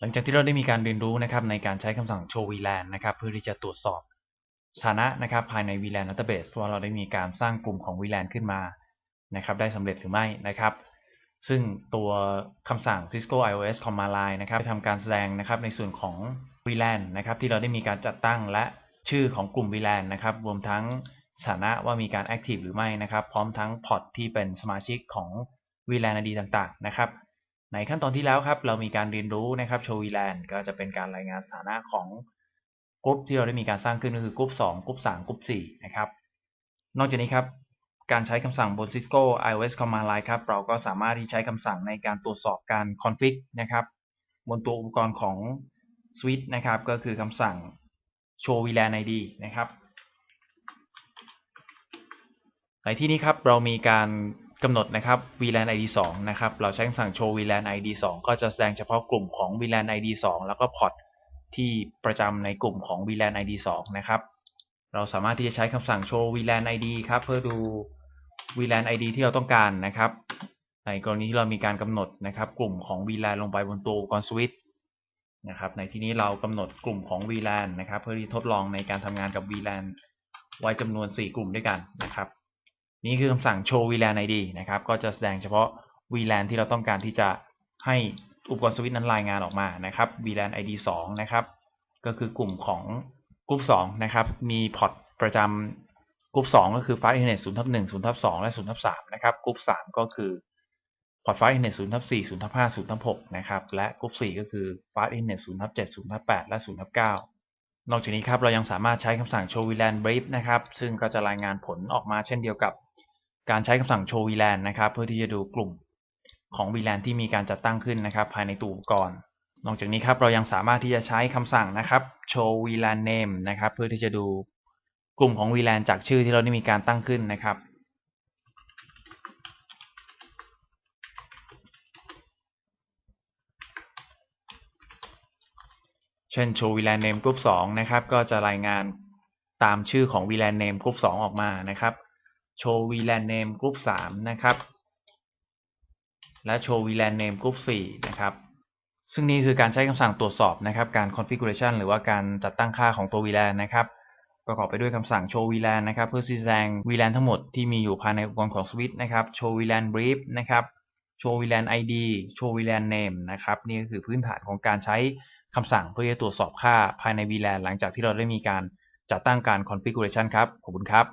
หลังจากที่เราได้มีการเรียนรู้นะครับในการใช้คำสั่ง show VLAN นะครับเพื่อที่จะตรวจสอบสถานะนะครับภายใน VLAN database ว่าเราได้มีการสร้างกลุ่มของ VLAN ขึ้นมานะครับได้สำเร็จหรือไม่นะครับ ซึ่งตัวคำสั่ง Cisco IOS Command Line นะครับจะทำการแสดงนะครับในส่วนของ VLAN นะครับที่เราได้มีการจัดตั้งและชื่อของกลุ่ม VLAN นะครับรวมทั้งสถานะว่ามีการ Active หรือไม่นะครับ พร้อมทั้งพอร์ตที่เป็นสมาชิกของ VLAN ID ต่างๆนะครับ ในขั้นตอนที่แล้วครับเรามีการเรียนรู้นะครับโชว์ VLAN ก็จะเป็นการรายงานสถานะของกลุ่มที่เราได้มีการสร้างขึ้นก็คือกลุ่ม2กลุ่ม3กลุ่ม4นะครับ นอกจากนี้ครับการใช้คำสั่งบน Cisco iOS Command Line ครับเราก็สามารถที่ใช้คำสั่งในการตรวจสอบการ config นะครับบนตัวอุปกรณ์ของ Switch นะครับก็คือคำสั่ง show VLAN ID นะครับในที่นี้ครับเรามีการ กำหนดนะครับ VLAN ID 2นะครับ เราใช้คำสั่ง show VLAN ID 2ก็จะแสดงเฉพาะกลุ่มของ VLAN ID 2แล้วก็พอร์ตที่ประจำในกลุ่มของ VLAN ID 2นะครับ เราสามารถที่จะใช้คำสั่ง show VLAN ID ครับ เพื่อดู VLAN ID ที่เราต้องการนะครับ ในกรณีที่เรามีการกำหนดนะครับ กลุ่มของ VLAN ลงไปบนตัวอุปกรณ์สวิตช์นะครับ ในที่นี้เรากำหนดกลุ่มของ VLAN นะครับ เพื่อที่ทดลองในการทำงานกับ VLAN ไว้จำนวน 4 กลุ่มด้วยกันนะครับ นี่คือคำสั่ง show VLAN ID นะครับ ก็จะแสดงเฉพาะ VLAN ที่เราต้องการที่จะให้อุปกรณ์สวิตช์นั้นรายงานออกมานะครับ VLAN ID 2 นะครับ ก็คือกลุ่มของกลุ่ม2นะครับ มีพอร์ตประจำกลุ่ม2ก็คือ Fast Internet 0ทับ1 0ทับ2และ0ทับ3นะครับกลุ่ม3ก็คือพอร์ต Fast Internet 0ทับ4 0ทับ5 0ทับ6นะครับ และกลุ่ม4ก็คือ Fast Internet 0ทับ7 0ทับ8และ0ทับ9นอกจากนี้ครับเรายังสามารถใช้คำสั่ง show VLAN brief นะครับ ซึ่งก็จะรายงานผลออกมาเช่นเดียวกับ การใช้คำสั่ง show VLAN นะครับเพื่อที่จะดูกลุ่มของ VLAN ที่มีการจัดตั้งขึ้นนะครับ ภายในตัวอุปกรณ์ นอกจากนี้ครับเรายังสามารถที่จะใช้คำสั่งนะครับ show VLAN name นะครับเพื่อที่จะดูกลุ่มของ VLAN จากชื่อที่เราได้มีการตั้งขึ้นนะครับเช่น show VLAN name group 2 นะครับ ก็จะรายงานตามชื่อของ VLAN name group 2 ออกมานะครับ show VLAN name group 3 นะครับ และ show VLAN name group 4 นะครับ ซึ่งนี่คือการใช้คำสั่งตรวจสอบนะครับ การ configuration หรือว่าการจัดตั้งค่าของตัว VLAN นะครับ ประกอบไปด้วยคำสั่ง show VLAN นะครับ เพื่อแสดง VLAN ทั้งหมดที่มีอยู่ภายในอุปกรณ์ของ switch นะครับ show VLAN brief นะครับ show VLAN ID show VLAN name นะครับ นี่ก็คือพื้นฐานของการใช้คำสั่งเพื่อจะตรวจสอบค่าภายใน VLAN หลังจากที่เราได้มีการจัดตั้งการ configuration ครับ ขอบคุณครับ